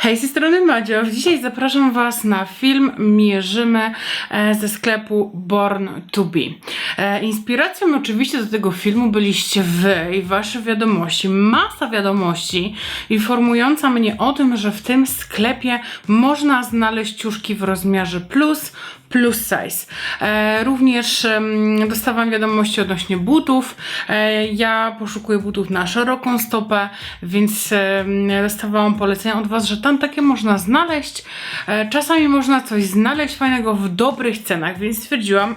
Hej, z tej strony Madzio. Dzisiaj zapraszam Was na film Mierzymy e, ze sklepu Born to Be. E, Inspiracją oczywiście do tego filmu byliście Wy i Wasze wiadomości. Masa wiadomości informująca mnie o tym, że w tym sklepie można znaleźć ciuszki w rozmiarze plus, plus size. E, również dostawam wiadomości odnośnie butów. Ja poszukuję butów na szeroką stopę, więc dostawałam polecenia od Was, że tam takie można znaleźć. E, czasami można coś znaleźć fajnego w dobrych cenach, więc stwierdziłam,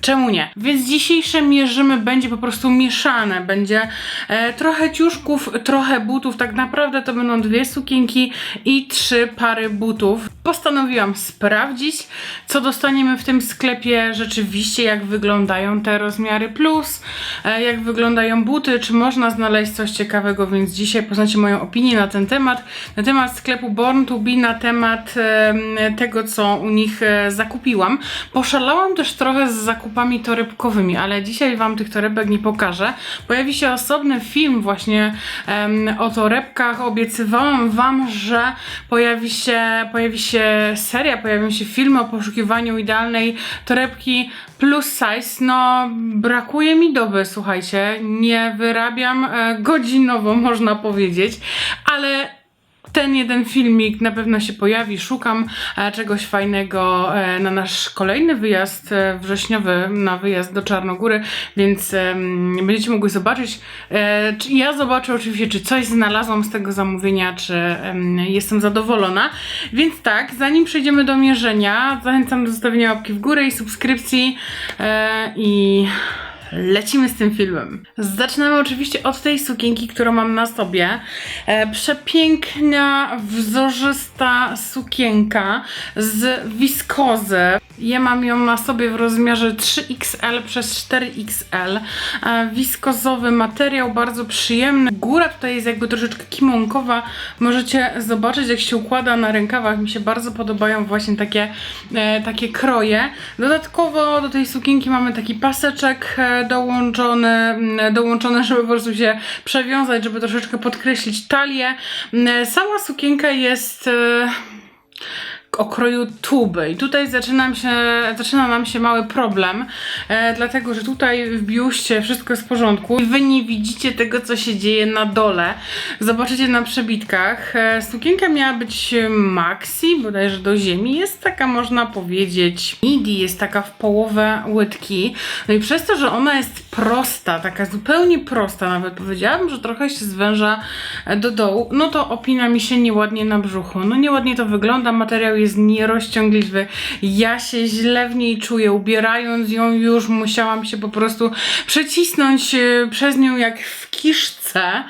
Czemu nie? Więc dzisiejsze mierzymy będzie po prostu mieszane. Będzie e, trochę ciuszków, trochę butów. Tak naprawdę to będą dwie sukienki i trzy pary butów. Postanowiłam sprawdzić, co dostaniemy w tym sklepie rzeczywiście, jak wyglądają te rozmiary plus, e, jak wyglądają buty, czy można znaleźć coś ciekawego, więc dzisiaj poznacie moją opinię na ten temat, na temat sklepu Born to Be, na temat em, tego, co u nich e, zakupiłam. Poszalałam też trochę z zakupami torebkowymi, ale dzisiaj Wam tych torebek nie pokażę. Pojawi się osobny film właśnie em, o torebkach. Obiecywałam Wam, że pojawi się, pojawi się seria, pojawią się filmy o poszukiwaniu idealnej torebki plus size. No, brakuje mi doby, słuchajcie. Nie wyrabiam e, godzinowo, można powiedzieć, ale ten jeden filmik na pewno się pojawi. Szukam e, czegoś fajnego e, na nasz kolejny wyjazd e, wrześniowy, na wyjazd do Czarnogóry, więc będziecie mogli zobaczyć. Czy ja zobaczę oczywiście, czy coś znalazłam z tego zamówienia, czy em, jestem zadowolona. Więc tak, zanim przejdziemy do mierzenia, zachęcam do zostawienia łapki w górę i subskrypcji i Lecimy z tym filmem. Zaczynamy oczywiście od tej sukienki, którą mam na sobie. E, przepiękna, wzorzysta sukienka z wiskozy. Ja mam ją na sobie w rozmiarze 3XL przez 4XL. E, wiskozowy materiał, bardzo przyjemny. Góra tutaj jest jakby troszeczkę kimonkowa. Możecie zobaczyć, jak się układa na rękawach. Mi się bardzo podobają właśnie takie, e, takie kroje. Dodatkowo do tej sukienki mamy taki paseczek e, dołączony, mm, dołączony, żeby po prostu się przewiązać, żeby troszeczkę podkreślić talię. Sama sukienka jest e, o kroju tuby i tutaj zaczynam się, zaczyna nam się mały problem, e, dlatego że tutaj w biuście wszystko jest w porządku i wy nie widzicie tego, co się dzieje na dole. Zobaczycie na przebitkach. E, sukienka miała być maxi, bodajże do ziemi. Jest taka, można powiedzieć, midi, jest taka w połowę łydki. No i przez to, że ona jest prosta, taka zupełnie prosta, nawet powiedziałabym, że trochę się zwęża do dołu, no to opina mi się nieładnie na brzuchu. No nieładnie to wygląda, materiał jest nierozciągliwy. Ja się źle w niej czuję. Ubierając ją już musiałam się po prostu przecisnąć e, przez nią jak w kiszce.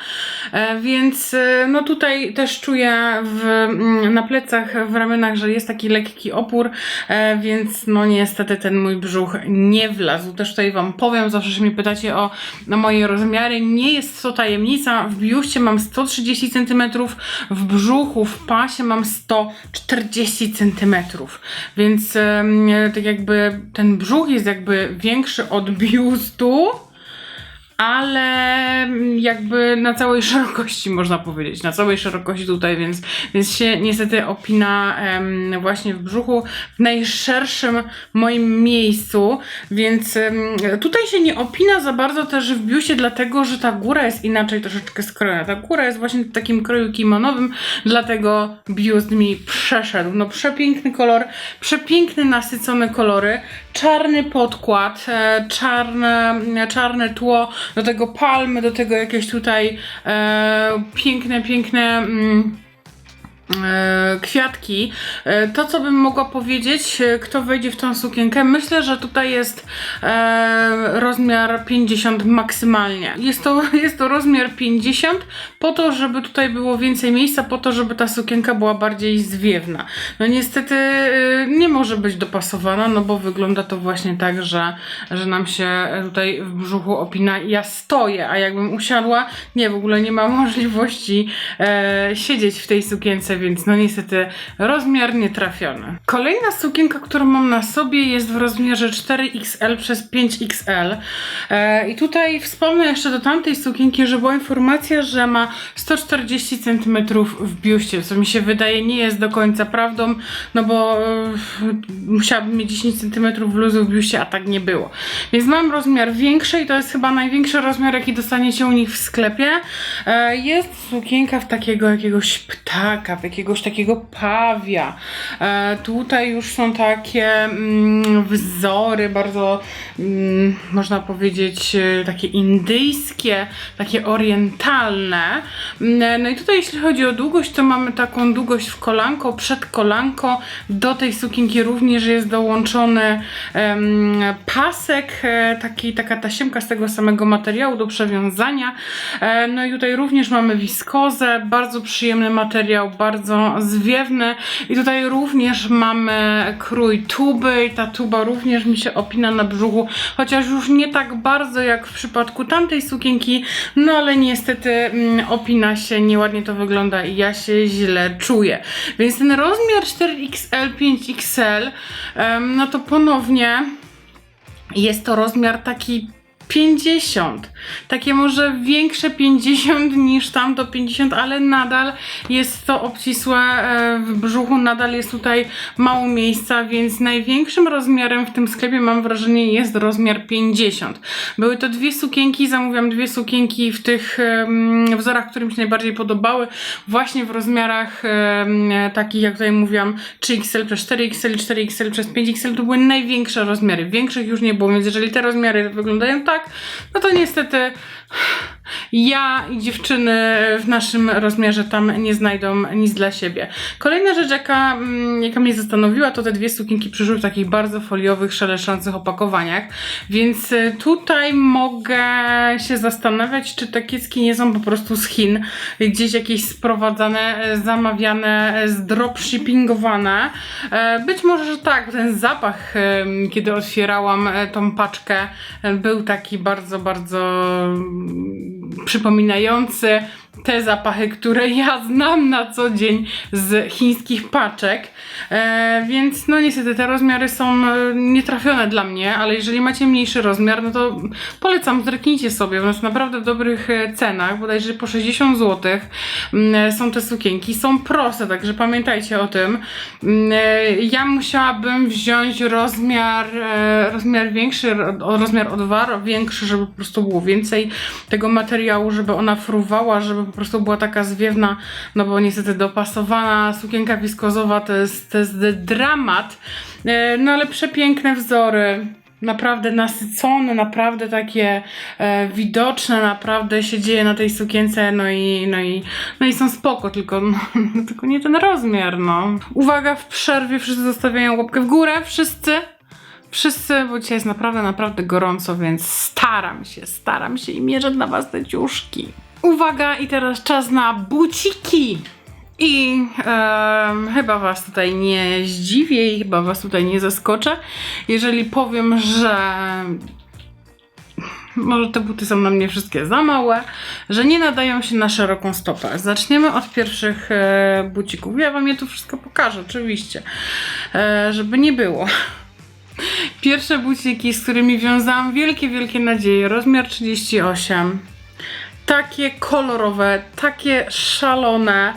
E, Więc e, no tutaj też czuję w, mm, na plecach, w ramionach, że jest taki lekki opór, więc no niestety ten mój brzuch nie wlazł. Też tutaj Wam powiem, zawsze się mnie pytacie o moje rozmiary. Nie jest to tajemnica. W biuście mam 130 cm, w brzuchu, w pasie mam 140 cm. Więc tak jakby ten brzuch jest jakby większy od biustu ale jakby na całej szerokości można powiedzieć, na całej szerokości tutaj, więc, więc się niestety opina em, właśnie w brzuchu, w najszerszym moim miejscu, więc em, tutaj się nie opina za bardzo też w biusie, dlatego że ta góra jest inaczej troszeczkę skrojona. Ta góra jest właśnie w takim kroju kimonowym, dlatego biust mi przeszedł. No przepiękny kolor, przepiękne nasycone kolory, czarny podkład, e, czarne, czarne tło, do tego palmy, do tego jakieś tutaj e, piękne, piękne. Mm, kwiatki. E, To, co bym mogła powiedzieć, e, kto wejdzie w tą sukienkę, myślę, że tutaj jest e, rozmiar 50 maksymalnie. Jest to, jest to rozmiar 50 po to, żeby tutaj było więcej miejsca, po to, żeby ta sukienka była bardziej zwiewna. No niestety e, nie może być dopasowana, no bo wygląda to właśnie tak, że, że nam się tutaj w brzuchu opina. Ja stoję, a jakbym usiadła, nie, w ogóle nie ma możliwości e, siedzieć w tej sukience, więc no niestety rozmiar nie trafiony. Kolejna sukienka, którą mam na sobie jest w rozmiarze 4XL przez 5XL e, i tutaj wspomnę jeszcze do tamtej sukienki, że była informacja, że ma 140 cm w biuście, co mi się wydaje nie jest do końca prawdą, no bo e, musiałabym mieć 10 cm luzu w biuście, a tak nie było. Więc mam rozmiar większy i to jest chyba największy rozmiar, jaki dostaniecie u nich w sklepie. E, Jest sukienka w takiego jakiegoś ptaka, jakiegoś takiego pawia. E, Tutaj już są takie mm, wzory bardzo, mm, można powiedzieć, e, takie indyjskie, takie orientalne. Mm, No i tutaj jeśli chodzi o długość, to mamy taką długość w kolanko, przed kolanko. Do tej sukienki również jest dołączony pasek, e, taki, taka tasiemka z tego samego materiału do przewiązania. E, no i tutaj również mamy wiskozę, bardzo przyjemny materiał, bardzo zwiewny. I tutaj również mamy krój tuby i ta tuba również mi się opina na brzuchu, chociaż już nie tak bardzo jak w przypadku tamtej sukienki, no ale niestety mm, opina się, nieładnie to wygląda i ja się źle czuję. Więc ten rozmiar 4XL, 5XL, em, no to ponownie jest to rozmiar taki 50. Takie może większe 50 niż tamto 50, ale nadal jest to obcisłe e, w brzuchu, nadal jest tutaj mało miejsca, więc największym rozmiarem w tym sklepie mam wrażenie jest rozmiar 50. Były to dwie sukienki, zamówiłam dwie sukienki w tych wzorach, które mi się najbardziej podobały, właśnie w rozmiarach takich, jak tutaj mówiłam, 3XL przez 4XL, 4XL przez 5XL, to były największe rozmiary. Większych już nie było, więc jeżeli te rozmiary wyglądają tak, no to niestety ja i dziewczyny w naszym rozmiarze tam nie znajdą nic dla siebie. Kolejna rzecz, jaka, mm, jaka mnie zastanowiła, to te dwie sukienki przyszły w takich bardzo foliowych, szeleszących opakowaniach, więc y, tutaj mogę się zastanawiać, czy te kiecki nie są po prostu z Chin, gdzieś jakieś sprowadzane, e, zamawiane, e, zdropshippingowane. E, Być może, że tak, ten zapach, kiedy otwierałam tą paczkę, był taki bardzo, bardzo przypominający te zapachy, które ja znam na co dzień z chińskich paczek. E, więc no niestety te rozmiary są e, nietrafione dla mnie, ale jeżeli macie mniejszy rozmiar, no to polecam, zerknijcie sobie. One są naprawdę w dobrych e, cenach, bodajże po 60 zł mm, są te sukienki. Są proste, także pamiętajcie o tym. Mm, e, Ja musiałabym wziąć rozmiar, e, rozmiar większy, ro- rozmiar o dwa większy, żeby po prostu było więcej tego materiału, żeby ona fruwała, żeby po prostu była taka zwiewna, no bo niestety dopasowana sukienka wiskozowa to jest, to jest dramat. E, No ale przepiękne wzory. Naprawdę nasycone, naprawdę takie e, widoczne, naprawdę się dzieje na tej sukience, no i, no i, no i są spoko, tylko, no, tylko nie ten rozmiar, no. Uwaga, w przerwie wszyscy zostawiają łapkę w górę, wszyscy. Wszyscy, bo dzisiaj jest naprawdę, naprawdę gorąco, więc staram się, staram się i mierzę dla was te ciuszki. Uwaga, i teraz czas na buciki. I chyba Was tutaj nie zdziwię i chyba Was tutaj nie zaskoczę, jeżeli powiem, że może te buty są na mnie wszystkie za małe, że nie nadają się na szeroką stopę. Zaczniemy od pierwszych e, bucików. Ja Wam je tu wszystko pokażę, oczywiście, e, żeby nie było. Pierwsze buciki, z którymi wiązałam wielkie, wielkie nadzieje, rozmiar 38 takie kolorowe, takie szalone,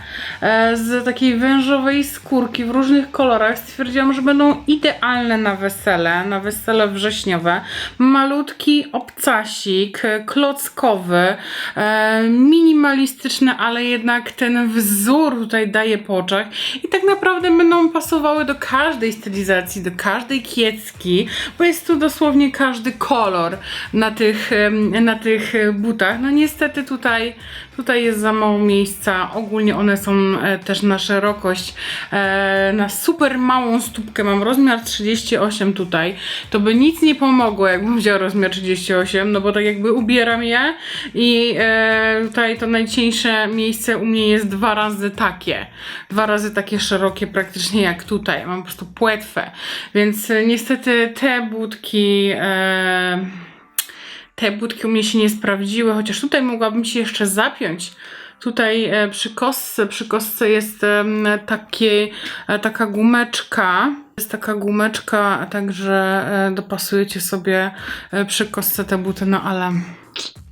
z takiej wężowej skórki w różnych kolorach. Stwierdziłam, że będą idealne na wesele, na wesele wrześniowe. Malutki obcasik, e, klockowy, e, minimalistyczny, ale jednak ten wzór tutaj daje po oczach i tak naprawdę będą pasowały do każdej stylizacji, do każdej kiecki, bo jest tu dosłownie każdy kolor na tych, na tych e, butach. No niestety tutaj, tutaj jest za mało miejsca. Ogólnie one są e, też na szerokość, e, na super małą stópkę. Mam rozmiar 38 tutaj. To by nic nie pomogło, jakbym wzięła rozmiar 38, no bo tak jakby ubieram je i e, tutaj to najcieńsze miejsce u mnie jest dwa razy takie. Dwa razy takie szerokie praktycznie jak tutaj. Mam po prostu płetwę. Więc niestety te budki... Te budki u mnie się nie sprawdziły, chociaż tutaj mogłabym się jeszcze zapiąć Tutaj e, przy kostce, przy kostce jest e, taka gumeczka. Jest taka gumeczka, także e, dopasujecie sobie przy kostce te buty, no ale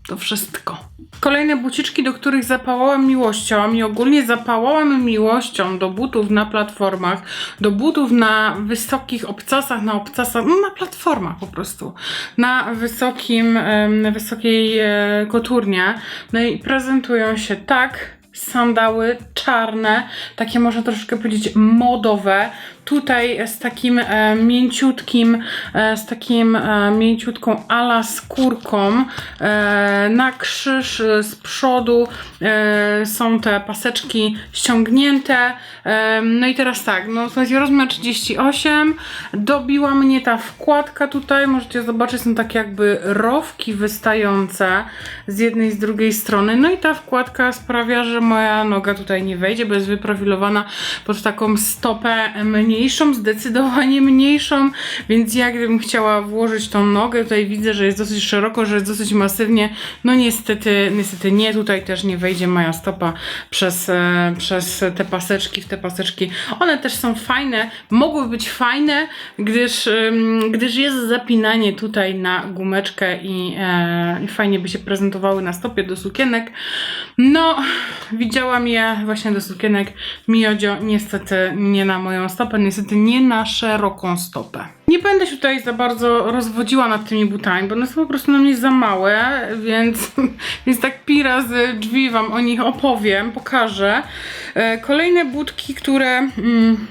to wszystko. Kolejne buciczki, do których zapałałam miłością i ogólnie zapałałam miłością do butów na platformach, do butów na wysokich obcasach, na obcasach, no na platformach po prostu, na wysokim, na wysokiej e, koturnie. No i prezentują się tak, sandały czarne, takie można troszeczkę powiedzieć modowe. Tutaj z takim e, mięciutkim, e, z takim e, mięciutką ala skórką e, na krzyż e, z przodu e, są te paseczki ściągnięte. E, no i teraz tak, no słuchajcie, rozmiar 38, dobiła mnie ta wkładka tutaj, możecie zobaczyć, są takie jakby rowki wystające z jednej i z drugiej strony. No i ta wkładka sprawia, że moja noga tutaj nie wejdzie, bo jest wyprofilowana pod taką stopę mniejszą, zdecydowanie mniejszą, więc ja gdybym chciała włożyć tą nogę, tutaj widzę, że jest dosyć szeroko, że jest dosyć masywnie, no niestety, niestety nie, tutaj też nie wejdzie moja stopa przez, e, przez te paseczki, w te paseczki. One też są fajne, mogły być fajne, gdyż, gdyż jest zapinanie tutaj na gumeczkę i, e, i fajnie by się prezentowały na stopie do sukienek. No, widziałam je właśnie do sukienek Miodzio, niestety nie na moją stopę, niestety nie na szeroką stopę. Nie będę się tutaj za bardzo rozwodziła nad tymi butami, bo one są po prostu na mnie za małe, więc, więc tak pi razy drzwi wam o nich opowiem, pokażę. E, Kolejne butki, które... Mm,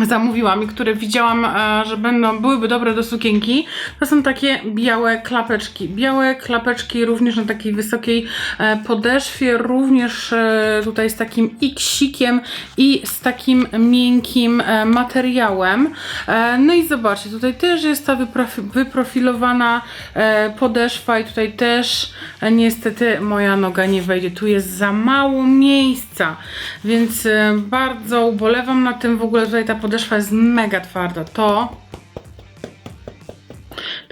zamówiłam i które widziałam, e, że będą, byłyby dobre do sukienki, to są takie białe klapeczki. Białe klapeczki również na takiej wysokiej e, podeszwie, również e, tutaj z takim iksikiem i z takim miękkim materiałem. No i zobaczcie, tutaj też jest ta wyprofi- wyprofilowana podeszwa i tutaj też niestety moja noga nie wejdzie. Tu jest za mało miejsca, więc bardzo ubolewam na tym. W ogóle tutaj ta podeszwa jest mega twarda. To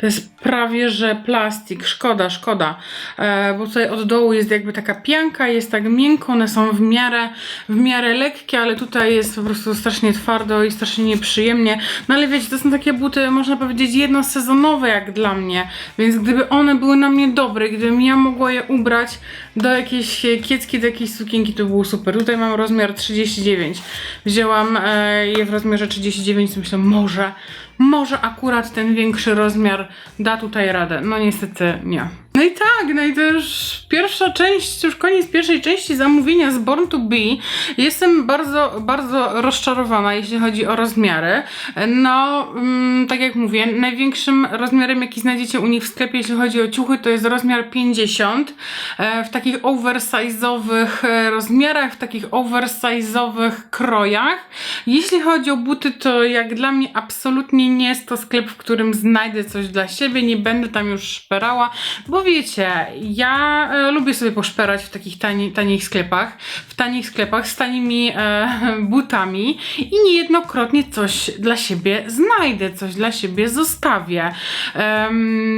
to jest prawie że plastik. Szkoda, szkoda. E, bo tutaj od dołu jest jakby taka pianka, jest tak miękko, one są w miarę, w miarę lekkie, ale tutaj jest po prostu strasznie twardo i strasznie nieprzyjemnie. No ale wiecie, to są takie buty, można powiedzieć, jednosezonowe jak dla mnie. Więc gdyby one były na mnie dobre, gdybym ja mogła je ubrać do jakiejś kiecki, do jakiejś sukienki, to było super. Tutaj mam rozmiar 39. Wzięłam e, je w rozmiarze 39, myślę, może może akurat ten większy rozmiar da tutaj radę. No niestety nie. No i tak, no i już pierwsza część, już koniec pierwszej części zamówienia z Born to Be. Jestem bardzo, bardzo rozczarowana, jeśli chodzi o rozmiary. No, mm, tak jak mówię, największym rozmiarem, jaki znajdziecie u nich w sklepie, jeśli chodzi o ciuchy, to jest rozmiar 50. E, w takich oversize'owych e, rozmiarach, w takich oversize'owych krojach. Jeśli chodzi o buty, to jak dla mnie absolutnie nie jest to sklep, w którym znajdę coś dla siebie. Nie będę tam już szperała, bo wiecie, ja e, lubię sobie poszperać w takich tani, tanich sklepach, w tanich sklepach z tanimi e, butami i niejednokrotnie coś dla siebie znajdę, coś dla siebie zostawię.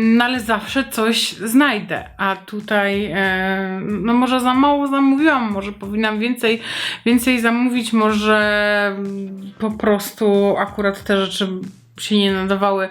No ale zawsze coś znajdę, a tutaj e, no może za mało zamówiłam, może powinnam więcej, więcej zamówić, może po prostu akurat te rzeczy się nie nadawały.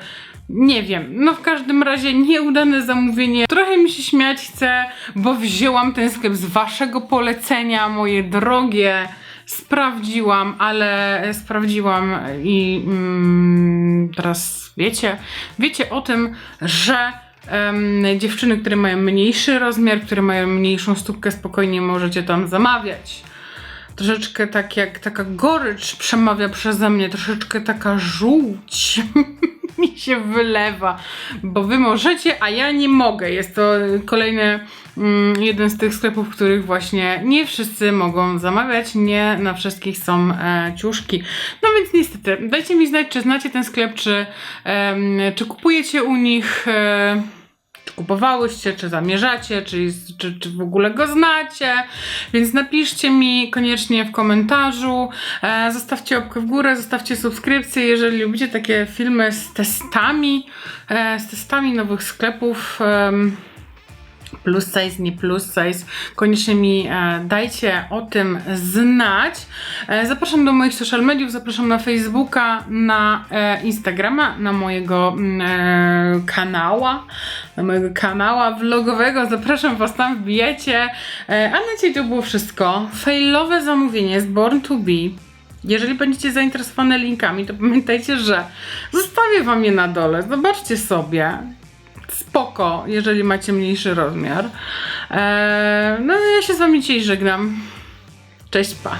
Nie wiem, no w każdym razie nieudane zamówienie. Trochę mi się śmiać chce, bo wzięłam ten sklep z waszego polecenia, moje drogie. Sprawdziłam, ale sprawdziłam i mm, teraz wiecie, wiecie o tym, że em, dziewczyny, które mają mniejszy rozmiar, które mają mniejszą stópkę, spokojnie możecie tam zamawiać troszeczkę tak jak taka gorycz przemawia przeze mnie, troszeczkę taka żółć mi się wylewa, bo wy możecie, a ja nie mogę. Jest to kolejny mm, jeden z tych sklepów, w których właśnie nie wszyscy mogą zamawiać, nie na wszystkich są e, ciuszki. No więc niestety, dajcie mi znać, czy znacie ten sklep, czy, em, czy kupujecie u nich. E, czy kupowałyście, czy zamierzacie, czy, jest- czy, czy w ogóle go znacie. Więc napiszcie mi koniecznie w komentarzu, e, zostawcie łapkę w górę, zostawcie subskrypcję, jeżeli lubicie takie filmy z testami, e, z testami nowych sklepów. em, plus size, nie plus size. Koniecznie mi e, dajcie o tym znać. E, zapraszam do moich social mediów, zapraszam na Facebooka, na e, Instagrama, na mojego mm, kanała, na mojego kanała vlogowego. Zapraszam Was tam, wbijecie. E, a na dzisiaj to było wszystko. Failowe zamówienie z Born to Be. Jeżeli będziecie zainteresowane linkami, to pamiętajcie, że zostawię Wam je na dole. Zobaczcie sobie. Spoko, jeżeli macie mniejszy rozmiar. Eee, no ja się z Wami dzisiaj żegnam. Cześć, pa.